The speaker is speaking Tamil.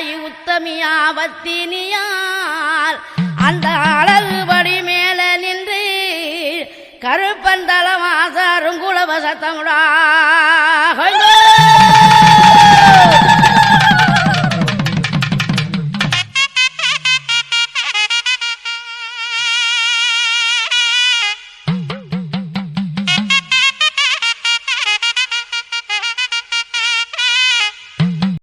தாய் உத்தமியாவத்தினியால் அந்த அழகுபடி மேல நின்று கருப்பந்தளம் ஆசாரும்